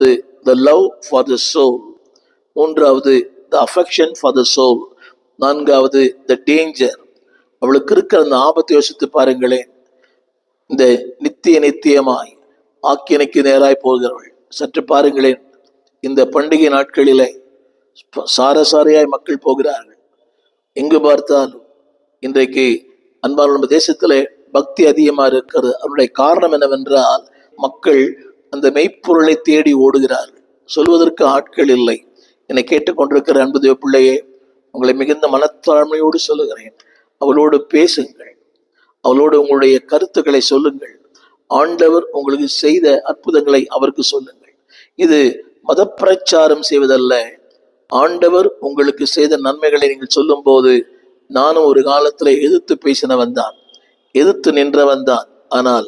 The love for the soul மூன்றாவது the affection for the soul நான்காவது the danger அவளுக்கு இருக்கிற அந்த ஆபத்தை யோசித்து பாருங்களேன். இந்த நித்திய நித்தியமாய் ஆக்கியனைக்கு நேராய் போகிறவள். சற்று பாருங்களேன். இந்த பண்டிகை நாட்களிலே சாரசாரையாய் மக்கள் போகிறார்கள். எங்கு பார்த்தாலும் இன்றைக்கு அன்பான நம்ம தேசத்திலே பக்தி அதிகமா இருக்கிறது. அதனுடைய காரணம் என்னவென்றால் மக்கள் அந்த மெய்ப்பொருளை தேடி ஓடுகிறார்கள் சொல்வதற்கு ஆட்கள் இல்லை. என்னை கேட்டுக்கொண்டிருக்கிற அன்புதேவ பிள்ளையே உங்களை மிகுந்த மனத்தாழ்மையோடு சொல்லுகிறேன். அவளோடு பேசுங்கள். அவளோடு உங்களுடைய கருத்துக்களை சொல்லுங்கள். ஆண்டவர் உங்களுக்கு செய்த அற்புதங்களை அவருக்கு சொல்லுங்கள். இது மத பிரச்சாரம் செய்வதல்ல. ஆண்டவர் உங்களுக்கு செய்த நன்மைகளை நீங்கள் சொல்லும்போது நானும் ஒரு காலத்துல எதிர்த்து பேசினவன் தான். எதிர்த்து நின்றவன் தான். ஆனால்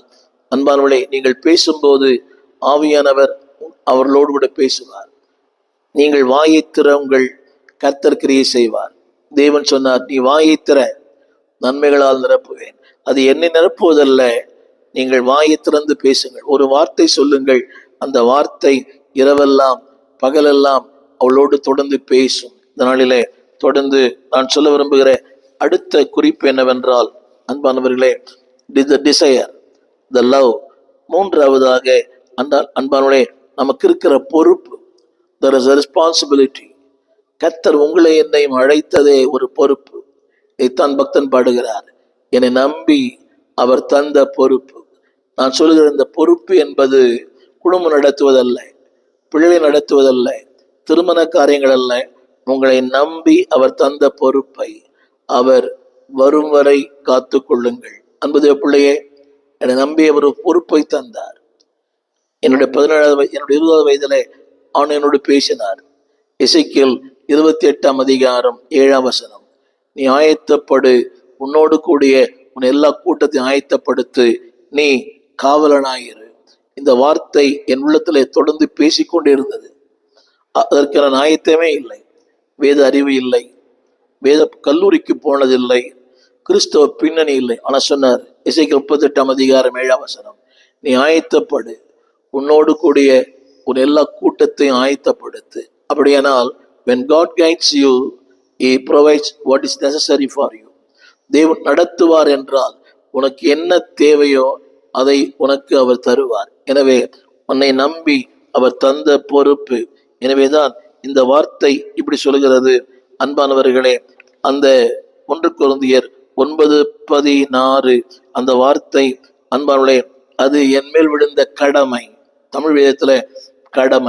அன்பானவளே நீங்கள் பேசும்போது ஆவியானவர் அவர்களோடு கூட பேசுவார். நீங்கள் வாயை திற உங்கள் கத்தற்கிரியை செய்வார். தேவன் சொன்னார் நீ வாயை திற நன்மைகளால் நிரப்புவேன். அது என்னை நிரப்புவதல்ல. நீங்கள் வாயை திறந்து பேசுங்கள். ஒரு வார்த்தை சொல்லுங்கள். அந்த வார்த்தை இரவெல்லாம் பகலெல்லாம் அவளோடு தொடர்ந்து பேசும். இந்த நாளிலே தொடர்ந்து நான் சொல்ல விரும்புகிற அடுத்த குறிப்பு என்னவென்றால் அன்பானவர்களே தி டிசையர் த லவ் மூன்றாவதாக அந்த அன்பானுடைய நமக்கு இருக்கிற பொறுப்பு தெர் இஸ் ரெஸ்பான்சிபிலிட்டி கத்தர் உங்களை என்னையும் அழைத்ததே ஒரு பொறுப்பு. இதைத்தான் பக்தன் பாடுகிறார். என்னை நம்பி அவர் தந்த பொறுப்பு. நான் சொல்லுகிற இந்த பொறுப்பு என்பது குடும்பம் நடத்துவதல்ல பிள்ளை நடத்துவதல்ல திருமண காரியங்கள் அல்ல. உங்களை நம்பி அவர் தந்த பொறுப்பை அவர் வரும் வரை காத்து கொள்ளுங்கள் அன்புதே பிள்ளையே என்னை நம்பி அவர் ஒரு பொறுப்பை தந்தார். என்னுடைய பதினேழாவது என்னுடைய இருபதாவது வயதிலே அவன் என்னோடு பேசினார். இசைக்கில் இருபத்தி எட்டாம் அதிகாரம் ஏழாம் வசனம். நீ ஆயத்தப்படு உன்னோடு கூடிய உன் எல்லா கூட்டத்தையும் ஆயத்தப்படுத்து நீ காவலனாயிரு. இந்த வார்த்தை என் உள்ளத்திலே தொடர்ந்து பேசிக்கொண்டே இருந்தது அதற்கான ஆயத்தமே இல்லை. வேத அறிவு இல்லை. வேத கல்லூரிக்கு போனதில்லை. கிறிஸ்தவ பின்னணி இல்லை. ஆனால் சொன்னார் இசைக்கு முப்பத்தெட்டாம் அதிகாரம் ஏழாம் வசனம். நீ ஆயத்தப்படு உன்னோடு கூடிய உன் எல்லா கூட்டத்தையும் ஆயத்தப்படுத்து. அப்படியானால் when God guides you he provides what is necessary for you தேவன் நடத்துவார் என்றால் உனக்கு என்ன தேவையோ அதை உனக்கு அவர் தருவார். எனவே உன்னை நம்பி அவர் தந்த பொறுப்பு. எனவேதான் இந்த வார்த்தை இப்படி சொல்கிறது. அன்பானவர்களே அந்த ஒன்று குருந்தியர் ஒன்பது பதினாறு அந்த வார்த்தை அன்பானவர்களே அது என் மேல் விழுந்த கடமை. தமிழ் வேதத்தில் கடமை.